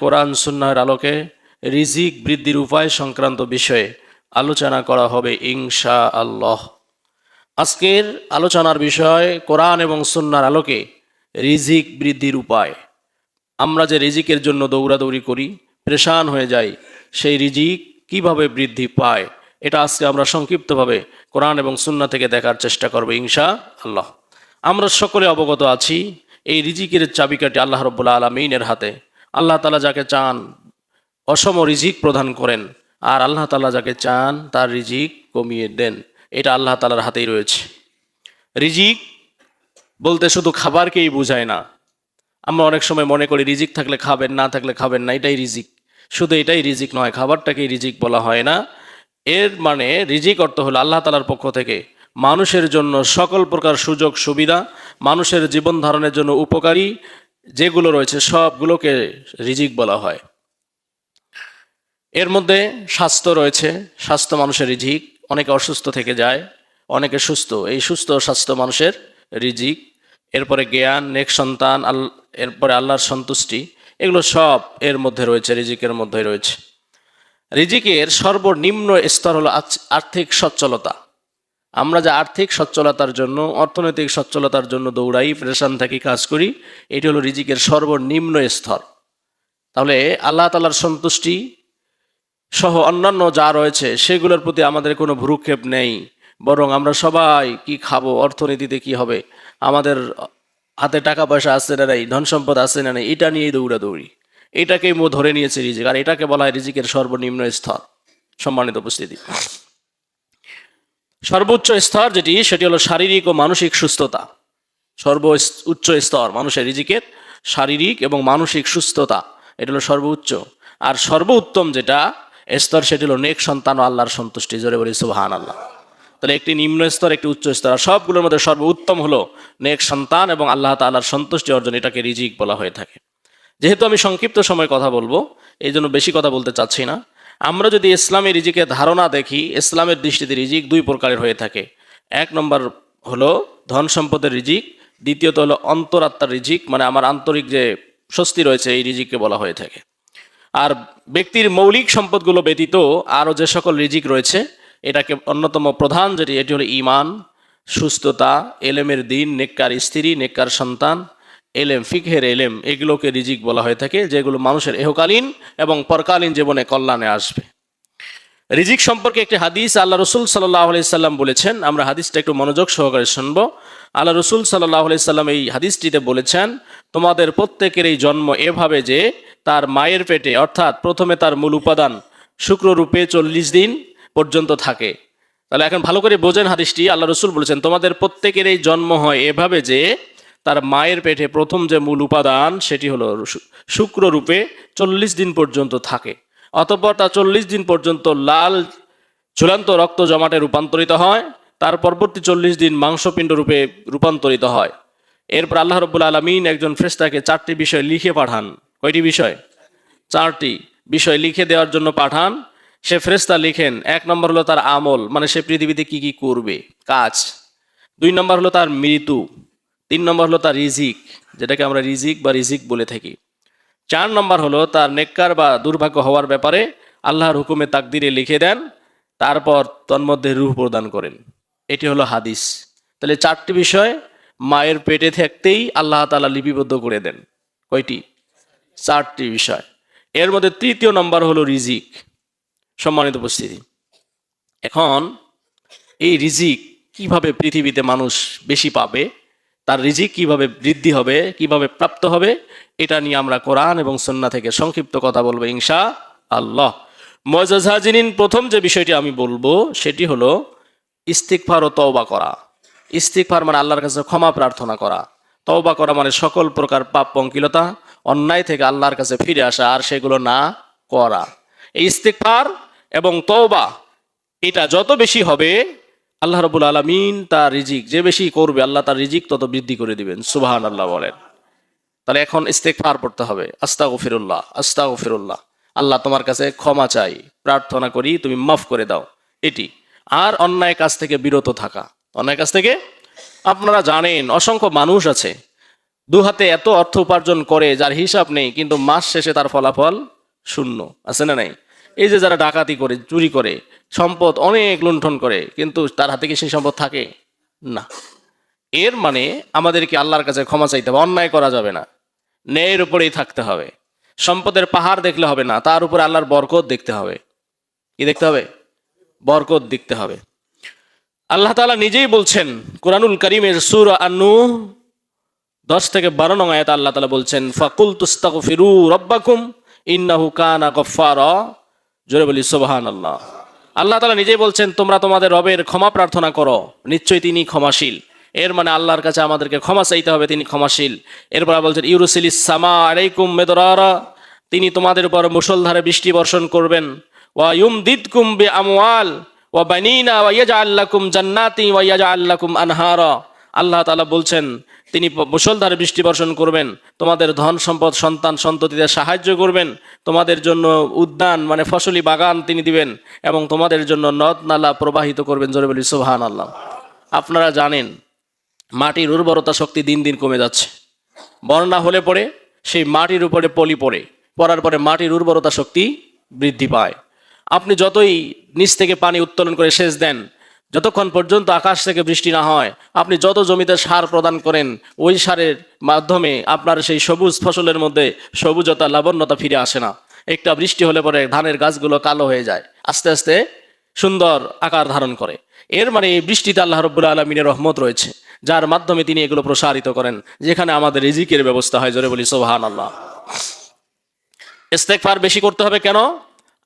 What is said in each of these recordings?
কোরআন সুন্নার আলোকে রিজিক বৃদ্ধির উপায় সংক্রান্ত বিষয়ে আলোচনা করা হবে ইনশা আল্লাহ আজকের আলোচনার বিষয় কোরআন এবং সুন্নার আলোকে রিজিক বৃদ্ধির উপায়। আমরা যে রিজিকের জন্য দৌড়াদৌড়ি করি, প্রেশান হয়ে যাই, সেই রিজিক কীভাবে বৃদ্ধি পায়, এটা আজকে আমরা সংক্ষিপ্তভাবে কোরআন এবং সুন্না থেকে দেখার চেষ্টা করব ইনশা আল্লাহ আমরা সকলে অবগত আছি, এই রিজিকের চাবিকাটি আল্লাহ রব্বুল্লা আলমিনের হাতে। আল্লাহ তালা যাকে চান অসম রিজিক প্রদান করেন, আর আল্লাহ তালা যাকে চান তার রিজিক কমিয়ে দেন। এটা আল্লাহ তালার হাতেই রয়েছে। রিজিক বলতে শুধু খাবারকেই বোঝায় না। আমরা অনেক সময় মনে করি রিজিক থাকলে খাবেন, না থাকলে খাবেন না, এটাই রিজিক। শুধু এটাই রিজিক নয়, খাবারটাকেই রিজিক বলা হয় না। এর মানে রিজিক অর্থ হলো আল্লাহ তালার পক্ষ থেকে মানুষের জন্য সকল প্রকার সুযোগ, সুবিধা, মানুষের জীবন ধারণের জন্য উপকারী যেগুলো রয়েছে, সবগুলোকে রিজিক বলা হয়। এর মধ্যে স্বাস্থ্য রয়েছে, স্বাস্থ্য মানুষের রিজিক, অনেকে অসুস্থ থেকে যায়, অনেকে সুস্থ। এই সুস্থ স্বাস্থ্য মানুষের রিজিক, এরপরে জ্ঞান, নেক সন্তান, আল, এরপরে আল্লাহর সন্তুষ্টি, এগুলো সব এর মধ্যে রয়েছে, রিজিকের মধ্যে রয়েছে। রিজিকের সর্বনিম্ন স্তর হলো আর্থিক সচ্ছলতা। আমরা যে আর্থিক সচ্ছলতার জন্য, অর্থনৈতিক সচ্ছলতার জন্য দৌড়াই, প্রেশান থাকি, কাজ করি, এটি হলো রিজিকের সর্বনিম্ন স্তর। তাহলে আল্লাহ তালার সন্তুষ্টি সহ অন্যান্য যা রয়েছে, সেগুলোর প্রতি আমাদের কোনো ভ্রুক্ষেপ নেই। বরং আমরা সবাই কি খাব, অর্থনীতিতে কি হবে, আমাদের হাতে টাকা পয়সা আছে না নেই, ধন সম্পদ আছে না নেই, এটা নিয়েই দৌড়াদৌড়ি। এটাকেই মো ধরে নিয়েছে রিজিক, আর এটাকে বলা হয় রিজিকের সর্বনিম্ন স্তর। সম্মানিত উপস্থিতি। সর্বোচ্চ স্তর যেটি, সেটি হলো শারীরিক ও মানসিক সুস্থতা। সর্ব উচ্চ স্তর, মানুষের রিজিকের শারীরিক এবং মানসিক সুস্থতা, এটা হলো সর্বোচ্চ। আর সর্বোত্তম যেটা, স্তর সেটি হলো নেক সন্তান ও আল্লাহর সন্তুষ্টি। জোরে বলি সুবহান আল্লাহ তাহলে একটি নিম্ন স্তর, একটি উচ্চ স্তর। আর সবগুলোর মধ্যে সর্বোত্তম হলো নেক সন্তান এবং আল্লাহ তাআলার সন্তুষ্টি অর্জন, এটাকে রিজিক বলা হয়ে থাকে। যেহেতু আমি সংক্ষিপ্ত সময় কথা বলব এই জন্য বেশি কথা বলতে চাচ্ছি না। আমরা যদি ইসলামের রিজিকের ধারণা দেখি, ইসলামের দৃষ্টিতে রিজিক দুই প্রকারের হয়ে থাকে। এক নম্বর হলো ধন সম্পদের রিজিক, দ্বিতীয়ত হলো অন্তরাত্মার রিজিক মানে আমার আন্তরিক যে স্বস্তি রয়েছে, এই রিজিককে বলা হয়ে থাকে। আর ব্যক্তির মৌলিক সম্পদগুলো ব্যতীত আরও যে সকল রিজিক রয়েছে, এটাকে অন্যতম প্রধান যেটি, এটি হলো ইমান সুস্থতা, এলেমের দিন, নেককার স্ত্রী, নেককার সন্তান এলেম, ফিকহের এলেম, এগুলোকে রিজিক বলা হয়ে থাকে, যেগুলো মানুষের এহকালীন এবং পরকালীন জীবনে কল্যাণে আসবে। রিজিক সম্পর্কে একটি হাদিস আল্লাহ রসুল সাল্লাহ সাল্লাম বলেছেন, আমরা হাদিসটা একটু মনোযোগ সহকারে শুনব। আল্লাহ রসুল সাল্লাহ সাল্লাম এই হাদিসটিতে বলেছেন, তোমাদের প্রত্যেকের এই জন্ম এভাবে যে তার মায়ের পেটে, অর্থাৎ প্রথমে তার মূল উপাদান শুক্ররূপে চল্লিশ দিন পর্যন্ত থাকে। তাহলে এখন ভালো করে বোঝেন হাদিসটি, আল্লাহ রসুল বলেছেন, তোমাদের প্রত্যেকের এই জন্ম হয় এভাবে যে তার মায়ের পেটে প্রথম যে মূল উপাদান, সেটি হলো শুক্ররূপে চল্লিশ দিন পর্যন্ত থাকে। অতঃপর তা চল্লিশ দিন পর্যন্ত লাল চূড়ান্ত রক্ত জমাটে রূপান্তরিত হয়, তার পরবর্তী চল্লিশ দিন মাংসপিণ্ড রূপে রূপান্তরিত হয়। এরপর আল্লাহ রব্বুল আলমিন একজন ফ্রেস্তাকে চারটি বিষয় লিখে পাঠান। কয়টি বিষয়? চারটি বিষয় লিখে দেওয়ার জন্য পাঠান। সে ফ্রেস্তা লিখেন, এক নম্বর হলো তার আমল মানে সে পৃথিবীতে কি কি করবে? কাজ। দুই নম্বর হলো তার মৃত্যু। তিন নম্বর হলো তার রিজিক, যেটাকে আমরা রিজিক বা রিজিক বলে থাকি। চার নম্বর হলো তার নেককার বা দুর্ভাগ্য হওয়ার ব্যাপারে আল্লাহর হুকুমে তাকদিরে লিখে দেন, তারপর তন্মধ্যে রূহ প্রদান করেন। এটি হলো হাদিস। তাহলে চারটি বিষয় মায়ের পেটে থাকতেই আল্লাহ তালা লিপিবদ্ধ করে দেন। কয়টি? চারটি বিষয়। এর মধ্যে তৃতীয় নম্বর হলো রিজিক। সম্মানিত উপস্থিতি। এখন এই রিজিক কীভাবে পৃথিবীতে মানুষ বেশি পাবে? তার রিজিক কীভাবে বৃদ্ধি হবে, কীভাবে প্রাপ্ত হবে, এটা নিয়ে আমরা কোরআন এবং সন্না থেকে সংক্ষিপ্ত কথা বলব ইনশা আল্লাহ মজাজিন প্রথম যে বিষয়টি আমি বলব, সেটি হলো ইস্তিকফার ও তওবা করা। ইস্তিকফার মানে আল্লাহর কাছে ক্ষমা প্রার্থনা করা। তওবা করা মানে সকল প্রকার পাপ পঙ্কিলতা, অন্যায় থেকে আল্লাহর কাছে ফিরে আসা আর সেগুলো না করা। এই ইস্তিকফার এবং তওবা, এটা যত বেশি হবে আল্লাহ রবুল আলমিন তার রিজিক, যে বেশি করবে আল্লাহ তার রিজিক তত বৃদ্ধি করে দিবেন। সুবাহান আল্লাহ বলেন। তাহলে এখন ইস্তেকফার পড়তে হবে। আস্তা গফিরুল্লাহ আস্তা গফিরুল্লাহ আল্লাহ তোমার কাছে ক্ষমা চাই, প্রার্থনা করি, তুমি মাফ করে দাও। এটি। আর অন্যায় কাজ থেকে বিরত থাকা। অন্যায় কাজ থেকে? আপনারা জানেন, অসংখ্য মানুষ আছে দু হাতে এত অর্থ উপার্জন করে, যার হিসাব নেই, কিন্তু মাস শেষে তার ফলাফল শূন্য। আছে না নাই? এই যে যারা ডাকাতি করে, চুরি করে, সম্পদ অনেক লুণ্ঠন করে, কিন্তু তার হাতে কি সেই সম্পদ থাকে? না। এর মানে আমাদেরকে আল্লাহর কাছে ক্ষমা চাইতে হবে, অন্যায় করা যাবে না। ন্যায়ের উপরেই থাকতে হবে। সম্পদের পাহাড় দেখলে হবে না, তার উপরে আল্লাহর বরকত দেখতে হবে। কি দেখতে হবে? বরকত দেখতে হবে। আল্লাহ তাআলা নিজেই বলছেন, কোরআনুল করিমের সুর আন্নু দশ থেকে বারো নং আয়াত আল্লাহ তালা বলছেন ফাকুল তুস্তাক ফিরু রব্বাকুম, ইন্নাহু কানা গফফারা। জোরে বলি সুবহান আল্লাহ আল্লাহ তালা নিজেই বলছেন, তোমরা তোমাদের রবের ক্ষমা প্রার্থনা করো। নিশ্চয়ই তিনি ক্ষমাশীল। এর মানে আল্লাহর কাছে আমাদেরকে ক্ষমা চাইতে হবে, তিনি ক্ষমাশীল। এরপর বলছেন, ইউরুসিলিস সামা আলাইকুম মেদরারা, তিনি তোমাদের উপর মুসলধারে বৃষ্টি বর্ষণ করবেন। ওয়া ইউমদিদকুম বি আমওয়াল ওয়া বানিনা, ওয়া ইয়াজআল লাকুম জান্নাতি, ওয়া ইয়াজআল লাকুম আনহারা। আল্লাহ তাআলা বলছেন, তিনি মুসলধারে বৃষ্টি বর্ষণ করবেন, তোমাদের ধন সম্পদ, সন্তান সন্ততিতে সাহায্য করবেন, তোমাদের জন্য উদ্যান মানে ফসলি বাগান তিনি দিবেন, এবং তোমাদের জন্য নদ নালা প্রবাহিত করবেন। জোরে বলি সুবহান আল্লাহ আপনারা জানেন, মাটির উর্বরতা শক্তি দিন দিন কমে যাচ্ছে। বন্যা হলে পরে সেই মাটির উপরে পলি পড়ে, পড়ার পরে মাটির উর্বরতা শক্তি বৃদ্ধি পায়। আপনি যতই নিচ থেকে পানি উত্তোলন করে সেচ দেন যতক্ষণ পর্যন্ত আকাশ থেকে বৃষ্টি না হয়, আপনি যত জমিতে সার প্রদান করেন, ওই সারের মাধ্যমে আপনার সেই সবুজ ফসলের মধ্যে সবুজতা, লাবণ্যতা ফিরে আসে না। একটা বৃষ্টি হলে পরে ধানের গাছগুলো কালো হয়ে যায়। আস্তে আস্তে সুন্দর আকার ধারণ করে। এর মানে এই বৃষ্টিতে আল্লাহ রব্বুল আলমিনের রহমত রয়েছে, যার মাধ্যমে তিনি এগুলো প্রসারিত করেন, যেখানে আমাদের রিজিকের ব্যবস্থা হয়, জোরে বলি সোহান আল্লাহ ইস্তেকফার বেশি করতে হবে কেন?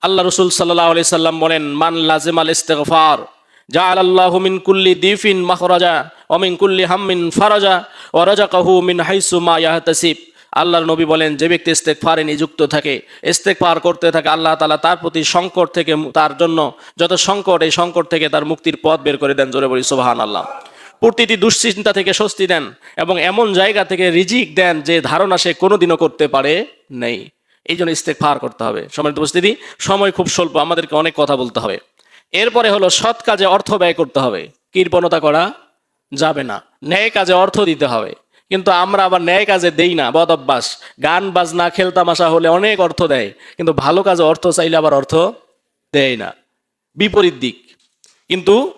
আল্লাহ রসুল সাল্লাহ আলি সাল্লাম বলেন, মান লাজেমাল ইস্তেকফার আল্লাহ কুল্লি অমিন কুল্লি হাম্মিন ফারাজা ও রাজা কাহু আল্লাহর নবী বলেন, যে ব্যক্তি ইস্তেকফারে নিযুক্ত থাকে ইস্তেকফার করতে থাকে, আল্লাহ তালা তার প্রতি সংকট থেকে তার জন্য যত সংকট, এই সংকট থেকে তার মুক্তির পথ বের করে দেন জোরে বলি সোবাহান আল্লাহ প্রতিটি দুশ্চিন্তা থেকে স্বস্তি দেন এবং এমন জায়গা থেকে রিজিক দেন যে ধারণা সে কোনোদিনও করতে পারে নেই। এই জন্য ইস্তেকফার করতে হবে। সময় উপস্থিতি, সময় খুব স্বল্প, আমাদেরকে অনেক কথা বলতে হবে। এরপরে হলো সৎ কাজে অর্থ ব্যয় করতে হবে। কৃপণতা করা যাবে না। ন্যায় কাজে অর্থ দিতে হবে। কিন্তু আমরা আবার ন্যায় কাজে দেই না, বদ অভ্যাস। গান, বাজনা খেলতামাশা হলে অনেক অর্থ দেয়, কিন্তু ভালো কাজে অর্থ চাইলে আবার অর্থ দেয় না। বিপরীত দিক। কিন্তু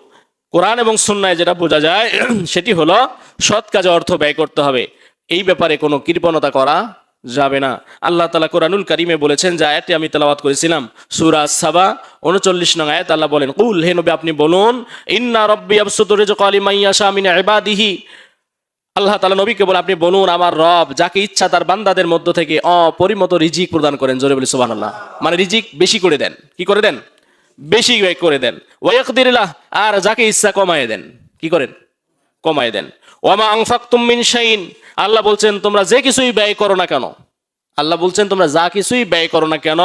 কোরআন এবং সুন্নায় যেটা বোঝা যায়, সেটি হলো সৎ কাজে অর্থ ব্যয় করতে হবে। এই ব্যাপারে কোনো কৃপণতা করা যাবে না। আল্লাহ তালা কোরআনুল কারিমে বলেছেন যে আয়াতটি আমি তেলাওয়াত করেছিলাম, সুরা সাবা, উনচল্লিশ নং আয়াত, আল্লাহ বলেন, কুল, হে নবী, আপনি বলুন, ইন্না রব্বি আবসুতুর রিজক লিমাইয়াশা মিন ইবাদিহি। আল্লাহ তালা নবীকে বলে আপনি বলুন, আমার রব যাকে ইচ্ছা তার বান্দাদের মধ্য থেকে অপরিমত রিজিক প্রদান করেন। জোরে বলি সুবাহ আল্লাহ মানে রিজিক বেশি করে দেন। কি করে দেন? বেশি করে দেন। ওয়াকদিরিল্লাহ আর যাকে ইচ্ছা কমায় দেন। কি করেন? কমায় দেন। ওয়ামা আংফাকতুম মিন শাইন আল্লাহ বলছেন, তোমরা যে কিছুই ব্যয় করো না কেন? আল্লাহ বলছেন, তোমরা যা কিছুই ব্যয় করো না কেন?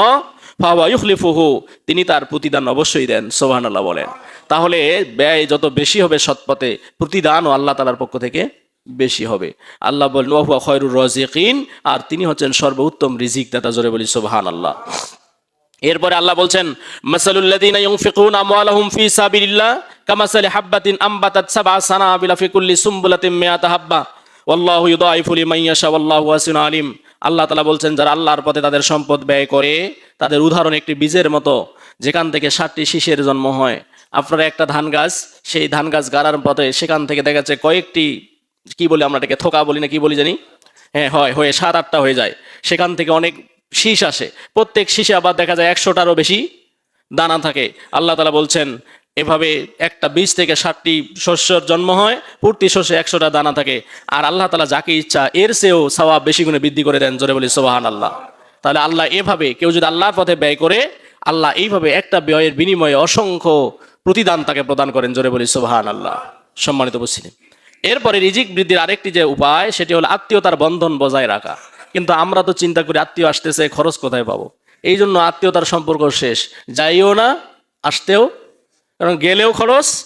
ফাওয়া ইউখলিফুহু। তিনি তার প্রতিদান অবশ্যই দেন সোহান আল্লাহ বলেন। তাহলে ব্যয় যত বেশি হবে সৎপথে, প্রতিদানও আল্লাহ তালার পক্ষ থেকে বেশি হবে। আল্লাহ বলেন ওয়াহুয়া খয়রুর রাজিকিন। আর তিনি হচ্ছেন সর্বোত্তম রিজিক দাতা জোরে বলি সোহান আল্লাহ এরপরে আল্লাহ বলছেন আমওয়ালাহুম ফি হাববাতিন হাব্বা আলিম। আল্লাহ বলছেন, যারা আল্লাহর পথে তাদের সম্পদ ব্যয় করে, তাদের উদাহরণ একটি বীজের মতো, যেখান থেকে ষাটটি শীষের জন্ম হয়। আপনার একটা ধান গাছ, সেই ধান গাছ গাড়ার পথে সেখান থেকে দেখা যাচ্ছে কয়েকটি, কি বলি আমরা এটাকে, থোকা বলি না, কি বলি জানি? হ্যাঁ হয়, হয়ে সাত আটটা হয়ে যায়। সেখান থেকে অনেক শীষ আসে। প্রত্যেক শীষে আবার দেখা যায় একশোটারও বেশি দানা থাকে। আল্লাহ তালা বলছেন, এভাবে একটা বীজ থেকে ষাটটি শস্যর জন্ম হয়, প্রতি শস্যে একশোটা দানা থাকে। আর আল্লাহ তালা যাকে ইচ্ছা, এর চেয়েও সওয়াব বেশি গুণে বৃদ্ধি করে দেন, জোরে বলি সোবাহান আল্লাহ তাহলে আল্লাহ এভাবে কেউ যদি আল্লাহর পথে ব্যয় করে, আল্লাহ এইভাবে একটা ব্যয়ের বিনিময়ে অসংখ্য প্রতিদান তাকে প্রদান করেন, জোরে বলি সোবাহান আল্লাহ সম্মানিত উপস্থিতি। এরপরে রিজিক বৃদ্ধির আরেকটি যে উপায়, সেটি হলো আত্মীয়তার বন্ধন বজায় রাখা। কিন্তু আমরা তো চিন্তা করি আত্মীয় আসতেছে, খরচ কোথায় পাবো? এই জন্য আত্মীয়তার সম্পর্ক শেষ। যাইও না, আসতেও। কারণ গেলেও খরচ,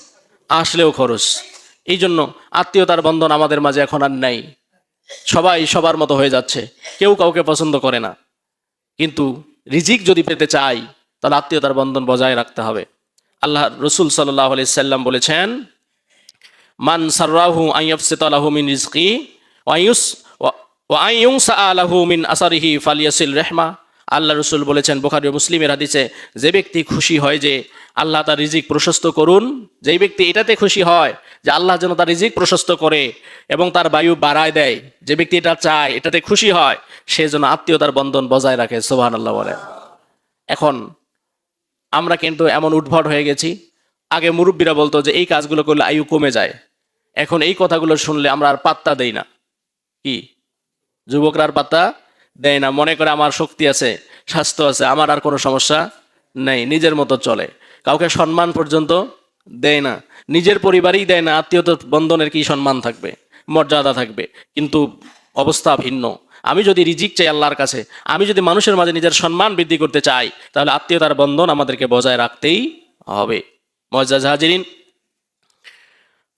আসলেও খরচ। এই জন্য আত্মীয়তার বন্ধন আমাদের মাঝে এখন আর নাই। সবাই সবার মতো হয়ে যাচ্ছে। কেউ কাউকে পছন্দ করে না। কিন্তু রিজিক যদি পেতে চাই, তাহলে আত্মীয়তার বন্ধন বজায় রাখতে হবে। আল্লাহ রসুল সাল্লাহ আলি সাল্লাম বলেছেন, মান সার্রাহু আইয়ফসিতালাহু মিন রিজকি আসারিহি রেহমা। আল্লাহ রসুল বলেছেন, বোখারি মুসলিমের হাদিসে, যে ব্যক্তি খুশি হয় যে আল্লাহ তার রিজিক প্রশস্ত করুন, যেই ব্যক্তি এটাতে খুশি হয় যে আল্লাহ যেন তার রিজিক প্রশস্ত করে এবং তার বায়ু বাড়ায় দেয়, যে ব্যক্তি এটা চায়, এটাতে খুশি হয়, সে যেন আত্মীয়তার বন্ধন বজায় রাখে সোহান আল্লাহ বলেন এখন আমরা কিন্তু এমন উদ্ভট হয়ে গেছি, আগে মুরব্বীরা বলতো যে এই কাজগুলো করলে আয়ু কমে যায়, এখন এই কথাগুলো শুনলে আমরা আর পাত্তা দেই না। কি? যুবকরা আর পাত্তা দেয় না। মনে করে আমার শক্তি আছে, স্বাস্থ্য আছে, আমার আর কোনো সমস্যা নেই, নিজের মতো চলে। কাউকে সম্মান পর্যন্ত দেয় না। নিজের পরিবারই দেয় না আত্মীয়তা বন্ধনের কি সম্মান থাকবে, মর্যাদা থাকবে, কিন্তু অবস্থা ভিন্ন। আমি যদি রিজিক চাই আল্লাহর কাছে, আমি যদি মানুষের মাঝে নিজের সম্মান বৃদ্ধি করতে চাই, তাহলে আত্মীয়তার বন্ধন আমাদেরকে বজায় রাখতেই হবে। মজা হাজিরিন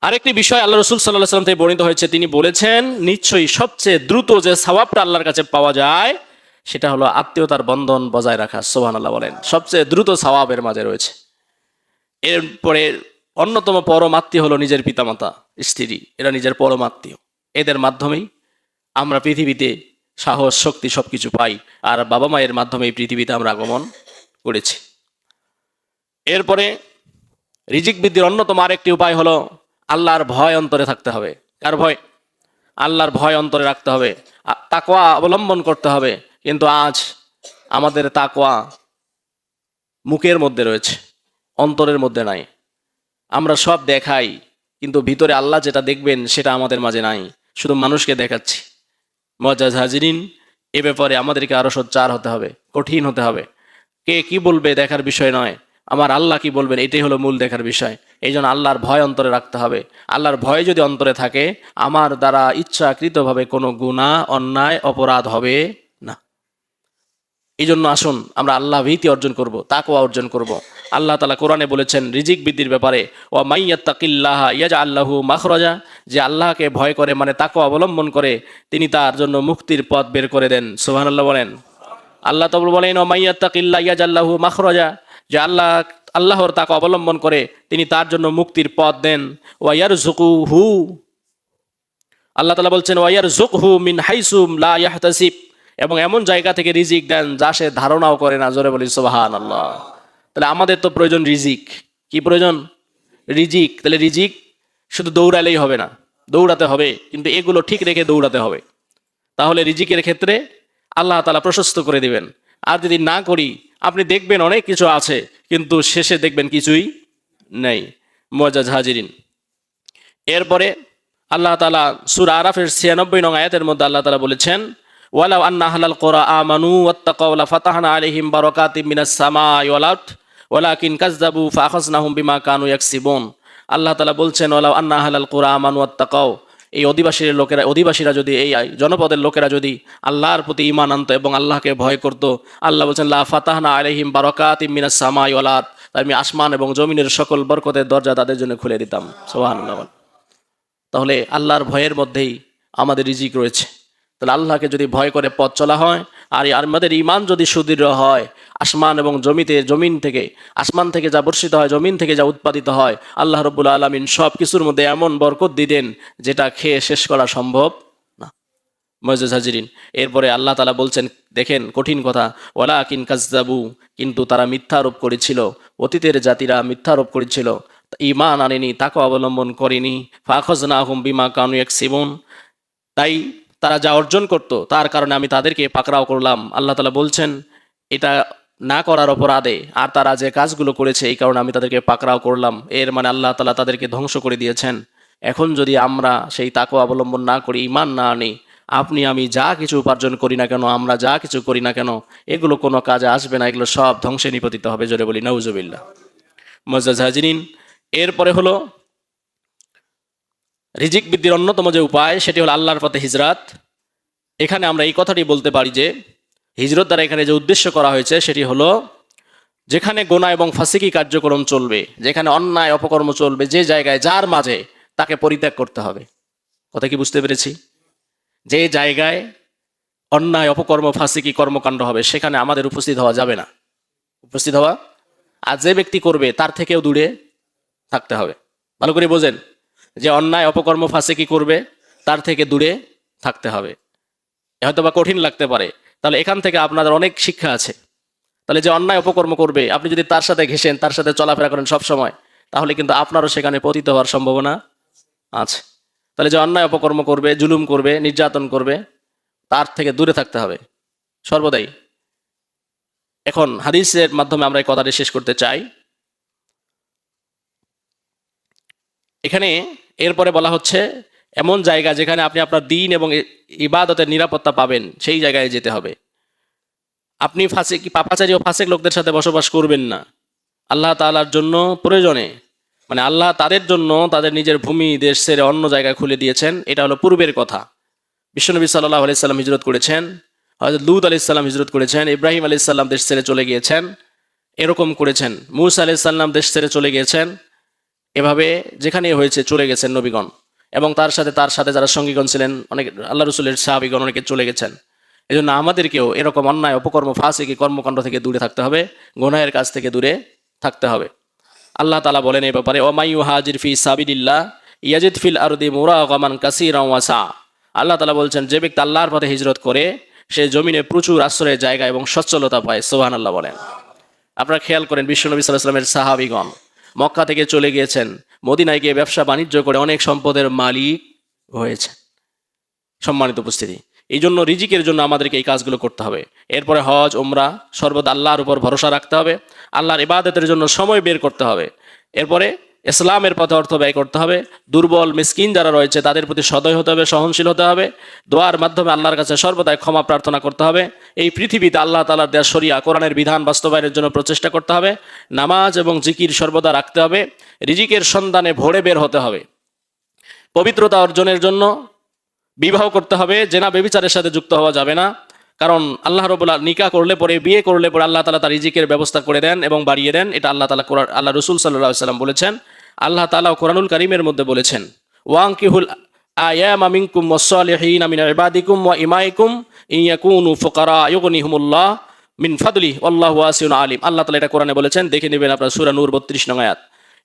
আরেকটি বিষয় আল্লাহ রসুল সাল্লাহ সাল্লাম থেকে বর্ণিত হয়েছে। তিনি বলেছেন, নিশ্চয়ই সবচেয়ে দ্রুত যে সওয়াবটা আল্লাহর কাছে পাওয়া যায়, সেটা হলো আত্মীয়তার বন্ধন বজায় রাখা। সোহান আল্লাহ বলেন, সবচেয়ে দ্রুত সওয়াবের মাঝে রয়েছে। এরপরে অন্যতম পরম আত্মীয় হলো নিজের পিতামাতা, স্ত্রী। এরা নিজের পরম আত্মীয়। এদের মাধ্যমেই আমরা পৃথিবীতে সাহস, শক্তি সব কিছু পাই। আর বাবা মায়ের মাধ্যমে এই পৃথিবীতে আমরা আগমন করেছি। এরপরে রিজিক বৃদ্ধির অন্যতম আরেকটি উপায় হলো আল্লাহর ভয় অন্তরে থাকতে হবে। কার ভয়? আল্লাহর ভয় অন্তরে রাখতে হবে। তাকোয়া অবলম্বন করতে হবে। কিন্তু আজ আমাদের তাকোয়া মুখের মধ্যে রয়েছে, অন্তরের মধ্যে নাই। আমরা সব দেখাই, কিন্তু ভিতরে আল্লাহ যেটা দেখবেন সেটা আমাদের মাঝে নাই। শুধু মানুষকে দেখাচ্ছি। মজাজ হাজিরিন, এ ব্যাপারে আমাদেরকে আরও সোচ্চার হতে হবে, কঠিন হতে হবে। কে কি বলবে দেখার বিষয় নয়। আমার আল্লাহ কি বলবেন? এটাই হলো মূল দেখার বিষয়। এই জন্য আল্লাহর ভয় অন্তরে রাখতে হবে। আল্লাহর ভয় যদি অন্তরে থাকে, আমার দ্বারা ইচ্ছাকৃতভাবে কোনো গুণা অন্যায়, অপরাধ হবে না। এই জন্য আসুন, আমরা আল্লাহ ভীতি অর্জন করব, তাকওয়া অর্জন করব। আল্লাহ তালা কোরআনে বলেছেন, রিজিক বৃদ্ধির ব্যাপারে ও মাইয়াত্তাকিল্লাহ ইয়াজা আল্লাহু মাখরাজা যে আল্লাহকে ভয় করে মানে তাকওয়া অবলম্বন করে, তিনি তার জন্য মুক্তির পথ বের করে দেন। সুবহানাল্লাহ বলেন। আল্লাহ তবু বলেন ও মাইয়াত্তাকিল্লাহ ইয়াজ আল্লাহু মাখরাজা যে আল্লাহ, আল্লাহর তাকে অবলম্বন করে তিনি তার জন্য মুক্তির পথ দেন। ওয়াইয়ার জুকু হু আল্লাহ তালা বলছেন ওয়াইয়ার জুক হু মিন হাইসুম লা ইয়াহতাসিব। এবং এমন জায়গা থেকে রিজিক দেন যা সে ধারণাও করে না, জোরে বলি সোবাহান আল্লাহ তাহলে আমাদের তো প্রয়োজন রিজিক। কি প্রয়োজন? রিজিক। তাহলে রিজিক শুধু দৌড়ালেই হবে না, দৌড়াতে হবে। কিন্তু এগুলো ঠিক রেখে দৌড়াতে হবে। তাহলে রিজিকের ক্ষেত্রে আল্লাহ তালা প্রশস্ত করে দিবেন। আর যদি না করি আপনি দেখবেন অনেক কিছু আছে, কিন্তু শেষে দেখবেন কিছুই নেই। মজাজ হাজিরিন। এরপরে আল্লাহ তালা সুর আরাফের ছিয়ানব্বই নং আয়াতের মধ্যে আল্লাহ তালা বলেছেন, ওয়ালাউ আন্না হালাল কোরা আমানু ওয়াত্তাকাউ লাফাতাহনা আলাইহিম বারাকাতিম মিনাস সামাই ওয়াল আরদ, ওয়ালাকিন কাযযাবু ফাআখাযনাহুম বিমা কানু ইয়াকসিবুন। আল্লাহ তাআলা বলছেন, ওয়ালাউ আন্না হালাল কোরা আমানু ওয়াত্তাকাউ এই অধিবাসীর লোকেরা, অধিবাসীরা যদি এই জনপদের লোকেরা যদি আল্লাহর প্রতি ইমান আনত এবং আল্লাহকে ভয় করত, আল্লাহ বলছেন, লা ফাতাহনা আলাইহিম বারকাত মিনাস সামাই ওলাত আমি আসমান এবং জমিনের সকল বরকতের দরজা তাদের জন্য খুলে দিতাম। সুবহানাল্লাহ তাহলে আল্লাহর ভয়ের মধ্যেই আমাদের রিজিক রয়েছে। তাহলে আল্লাহকে যদি ভয় করে পথ চলা হয়, আর আমাদের ইমান যদি সুদৃঢ় হয়, আসমান এবং জমিতে, জমিন থেকে, আসমান থেকে যা বর্ষিত হয়, জমিন থেকে যা উৎপাদিত হয়, আল্লাহ রবুল্লা আলমিন সব কিছুর মধ্যে এমন বরকত দিতেন যেটা খেয়ে শেষ করা সম্ভব না। মজেজ হাজিরিন, এরপরে আল্লাহ তালা বলছেন, দেখেন কঠিন কথা ওলা কিন কাজদাবু কিন্তু তারা মিথ্যা মিথ্যারোপ করেছিল, অতীতের জাতিরা মিথ্যা মিথ্যারোপ করেছিল ইমান আনেনি, তাকে অবলম্বন করেনি ফাখজ না হুম বিমা কানু এক সিমন তাই তারা যা অর্জন করত, তার কারণে আমি তাদেরকে পাকড়াও করলাম। আল্লাহ তালা বলছেন, এটা না করার অপরাধে, আর তারা যে কাজগুলো করেছে, এই কারণে আমি তাদেরকে পাকড়াও করলাম। এর মানে আল্লাহ তালা তাদেরকে ধ্বংস করে দিয়েছেন। এখন যদি আমরা সেই তাকে অবলম্বন না করি ইমান না আনি, আপনি, আমি যা কিছু উপার্জন করি না কেন, আমরা যা কিছু করি না কেন, এগুলো কোনো কাজে আসবে না, এগুলো সব ধ্বংসে নিপতিত হবে। জোরে বলি নৌজবিল্লা মজাজ হাজিরিন, এরপরে হলো রিজিক বৃদ্ধির অন্যতম যে উপায়, সেটি হলো আল্লাহর পথে হিজরাত। এখানে আমরা এই কথাটি বলতে পারি যে, হিজরত দ্বারা এখানে যে উদ্দেশ্য করা হয়েছে, সেটি হলো যেখানে গোনা এবং ফাঁসিকি কার্যক্রম চলবে, যেখানে অন্যায় অপকর্ম চলবে, যে জায়গায়, যার মাঝে তাকে পরিত্যাগ করতে হবে। কথা কি বুঝতে পেরেছি? যে জায়গায় অন্যায়, অপকর্ম, ফাঁসিকি কর্মকাণ্ড হবে, সেখানে আমাদের উপস্থিত হওয়া যাবে না। উপস্থিত হওয়া? আর যে ব্যক্তি করবে, তার থেকেও দূরে থাকতে হবে। ভালো করে বোঝেন। যে অন্যায় অপকর্ম ফাঁসে কি করবে, তার থেকে দূরে থাকতে হবে। হয়তো বা কঠিন লাগতে পারে। তাহলে এখান থেকে আপনাদের অনেক শিক্ষা আছে। তাহলে যে অন্যায় অপকর্ম করবে, আপনি যদি তার সাথে ঘেসেন তার সাথে চলাফেরা করেন সব সময়, তাহলে কিন্তু আপনারও সেখানে পতিত হওয়ার সম্ভাবনা আছে। তাহলে যে অন্যায় অপকর্ম করবে, জুলুম করবে, নির্যাতন করবে, তার থেকে দূরে থাকতে হবে। সর্বদাই। এখন হাদিসের মাধ্যমে আমরা এই কথাটি শেষ করতে চাই। এখানে এরপরে বলা হচ্ছে, এমন জায়গা যেখানে আপনি আপনার দিন এবং ইবাদতের নিরাপত্তা পাবেন, সেই জায়গায় যেতে হবে। আপনি ফাঁসে, কি পাপাচারী ও ফাঁসেক লোকদের সাথে বসবাস করবেন না। আল্লাহ তালার জন্য প্রয়োজনে মানে আল্লাহ তাদের জন্য তাদের নিজের ভূমি, দেশ ছেড়ে অন্য জায়গায় খুলে দিয়েছেন, এটা হলো পূর্বের কথা। বিশ্বনবী সাল্লাহ আলাইসাল্লাম হিজরত করেছেন হয়তো লুত আলাইসাল্লাম হিজরত করেছেন, ইব্রাহিম আলাইসাল্লাম দেশ ছেড়ে চলে গিয়েছেন, এরকম করেছেন। মুসা আলাইসাল্লাম দেশ ছেড়ে চলে গিয়েছেন এভাবে যেখানে হয়েছে চলে গেছেন নবীগণ। এবং তার সাথে তার সাথে যারা সঙ্গীগণ ছিলেন, অনেক আল্লাহ রসুলের সাহাবিগণ অনেকে চলে গেছেন। এই জন্য আমাদেরকেও এরকম অন্যায়, অপকর্ম, ফাঁসিকি কর্মকাণ্ড থেকে দূরে থাকতে হবে, গোনাহের কাছ থেকে দূরে থাকতে হবে। আল্লাহ তালা বলেন এই ব্যাপারে ওমাইউ হাজির ফি সাবিদিল্লাহ ইয়াজিদ ফিল আরদি মুরা গমান কাসির ওয়াসা আল্লাহ তালা বলছেন, যে ব্যক্তি আল্লাহর পথে হিজরত করে, সে জমিনে প্রচুর আশ্রয়ের জায়গা এবং সচ্ছলতা পায়। সোহান আল্লাহ বলেন। আপনারা খেয়াল করেন, বিশ্বনবী সাল্লাহামের সাহাবিগণ মক্কা থেকে চলে গিয়েছেন। মদিনায় গিয়ে ব্যবসা বাণিজ্য করে অনেক সম্পদের মালিক হয়েছে সম্মানিত উপস্থিতি, এই জন্য রিজিকের জন্য আমাদেরকে এই কাজগুলো করতে হবে। এরপরে হজ ওমরা সর্বদা আল্লাহর উপর ভরসা রাখতে হবে। আল্লাহর ইবাদতের জন্য সময় বের করতে হবে। এরপরে ইসলামের পথে অর্থ ব্যয় করতে হবে। দুর্বল মিসকিন যারা রয়েছে, তাদের প্রতি সদয় হতে হবে, সহনশীল হতে হবে। দোয়ার মাধ্যমে আল্লাহর কাছে সর্বদাই ক্ষমা প্রার্থনা করতে হবে। এই পৃথিবীতে আল্লাহ তালার দেওয়া সরিয়া কোরআনের বিধান বাস্তবায়নের জন্য প্রচেষ্টা করতে হবে। নামাজ এবং জিকির সর্বদা রাখতে হবে। রিজিকের সন্ধানে ভোরে বের হতে হবে। পবিত্রতা অর্জনের জন্য বিবাহ করতে হবে। জেনা বেবিচারের সাথে যুক্ত হওয়া যাবে না। কারণ আল্লাহ রবুল্লাহ নিকা করলে পরে, বিয়ে করলে পরে আল্লাহ তালা তার রিজিকের ব্যবস্থা করে দেন এবং বাড়িয়ে দেন। এটা আল্লাহ তালা আল্লাহ রসুল সাল্লাহ সাল্লাম বলেছেন। আল্লাহ তালা কোরআনুল করিমের মধ্যে বলেছেন ওয়া ইমাইকুম ফুকারা ইউগনিহুমুল্লাহ মিন আল্লাহু আল্লাহ এটা কোরআনে বলেছেন, দেখে নেবেন আপনার সুরা নূর 32 নং আয়াত।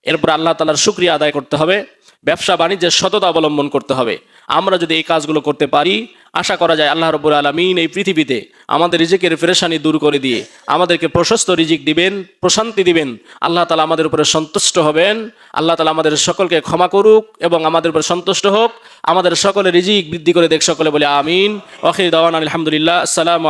এরপর আল্লাহ তালার শুক্রিয়া আদায় করতে হবে ব্যবসা বাণিজ্যের সততা অবলম্বন করতে হবে। আমরা যদি এই কাজগুলো করতে পারি, আশা করা যায় আল্লাহ রব্বুল আলমিন এই পৃথিবীতে আমাদের রিজিকের ফেরেশানি দূর করে দিয়ে আমাদেরকে প্রশস্ত রিজিক দিবেন, প্রশান্তি দিবেন। আল্লাহ তালা আমাদের উপরে সন্তুষ্ট হবেন। আল্লাহ তালা আমাদের সকলকে ক্ষমা করুক এবং আমাদের উপরে সন্তুষ্ট হোক। আমাদের সকলে রিজিক বৃদ্ধি করে দেখ সকলে বলে আমিন। ওখির দাওয়ান আলহামদুলিল্লাহ। আসসালামু